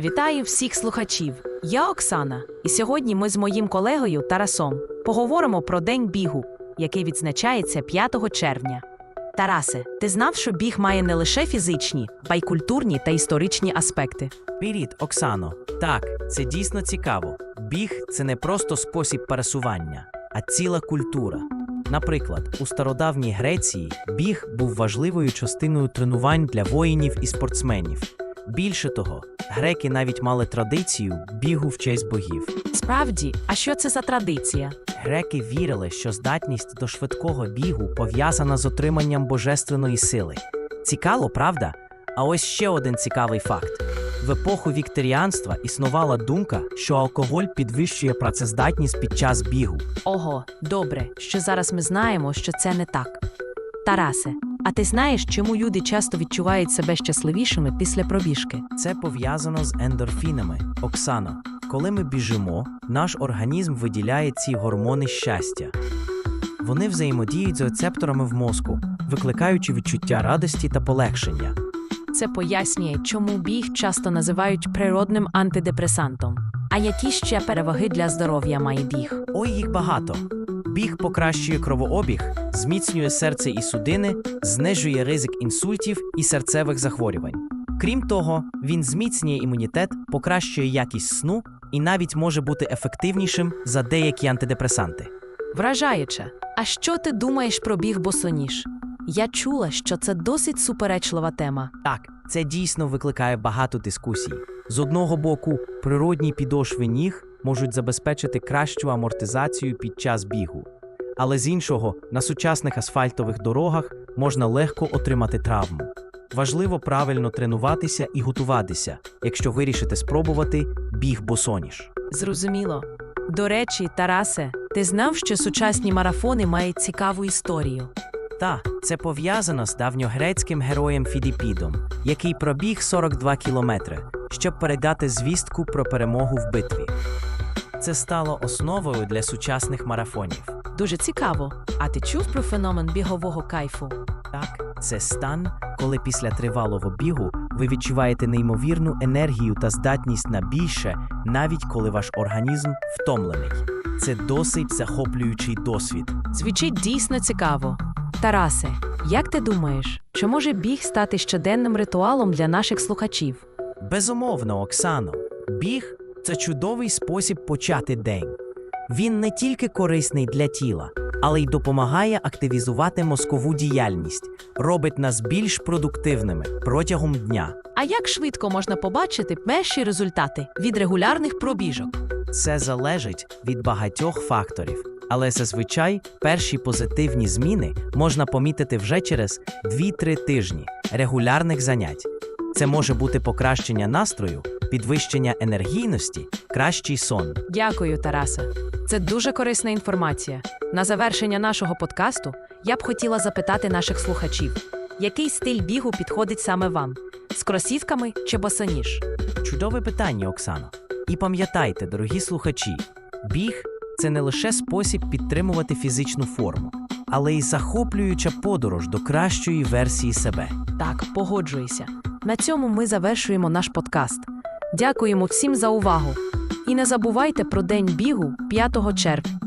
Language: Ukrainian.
Вітаю всіх слухачів. Я Оксана, і сьогодні ми з моїм колегою Тарасом поговоримо про День бігу, який відзначається 5 червня. Тарасе, ти знав, що біг має не лише фізичні, а й культурні та історичні аспекти. Привіт, Оксано. Так, це дійсно цікаво. Біг це не просто спосіб пересування, а ціла культура. Наприклад, у стародавній Греції біг був важливою частиною тренувань для воїнів і спортсменів. Більше того, греки навіть мали традицію бігу в честь богів. Справді, а що це за традиція? Греки вірили, що здатність до швидкого бігу пов'язана з отриманням божественної сили. Цікаво, правда? А ось ще один цікавий факт: в епоху вікторіанства існувала думка, що алкоголь підвищує працездатність під час бігу. Ого, добре, що зараз ми знаємо, що це не так. Тарасе, а ти знаєш, чому люди часто відчувають себе щасливішими після пробіжки? Це пов'язано з ендорфінами. Оксано, коли ми біжимо, наш організм виділяє ці гормони щастя. Вони взаємодіють з рецепторами в мозку, викликаючи відчуття радості та полегшення. Це пояснює, чому біг часто називають природним антидепресантом. А які ще переваги для здоров'я має біг? Ой, їх багато. Біг покращує кровообіг, зміцнює серце і судини, знижує ризик інсультів і серцевих захворювань. Крім того, він зміцнює імунітет, покращує якість сну і навіть може бути ефективнішим за деякі антидепресанти. Вражаюче. А що ти думаєш про біг босоніж? Я чула, що це досить суперечлива тема. Так, це дійсно викликає багато дискусій. З одного боку, природні підошви ніг можуть забезпечити кращу амортизацію під час бігу. Але з іншого, на сучасних асфальтових дорогах можна легко отримати травму. Важливо правильно тренуватися і готуватися, якщо вирішите спробувати біг босоніж. Зрозуміло. До речі, Тарасе, ти знав, що сучасні марафони мають цікаву історію. Та це пов'язано з давньогрецьким героєм Фідіпідом, який пробіг 42 кілометри, щоб передати звістку про перемогу в битві. Це стало основою для сучасних марафонів. Дуже цікаво. А ти чув про феномен бігового кайфу? Так, це стан, коли після тривалого бігу ви відчуваєте неймовірну енергію та здатність на більше, навіть коли ваш організм втомлений. Це досить захоплюючий досвід. Звучить дійсно цікаво. Тарасе, як ти думаєш, чи може біг стати щоденним ритуалом для наших слухачів? Безумовно, Оксано, біг це чудовий спосіб почати день. Він не тільки корисний для тіла, але й допомагає активізувати мозкову діяльність, робить нас більш продуктивними протягом дня. А як швидко можна побачити перші результати від регулярних пробіжок? Це залежить від багатьох факторів, але зазвичай перші позитивні зміни можна помітити вже через 2-3 тижні регулярних занять. Це може бути покращення настрою, підвищення енергійності, кращий сон. Дякую, Тарасе. Це дуже корисна інформація. На завершення нашого подкасту я б хотіла запитати наших слухачів, який стиль бігу підходить саме вам: з кросівками чи босоніж? Чудове питання, Оксано. І пам'ятайте, дорогі слухачі, біг це не лише спосіб підтримувати фізичну форму, але й захоплююча подорож до кращої версії себе. Так, погоджуюся. На цьому ми завершуємо наш подкаст. Дякуємо всім за увагу. І не забувайте про день бігу 5 червня.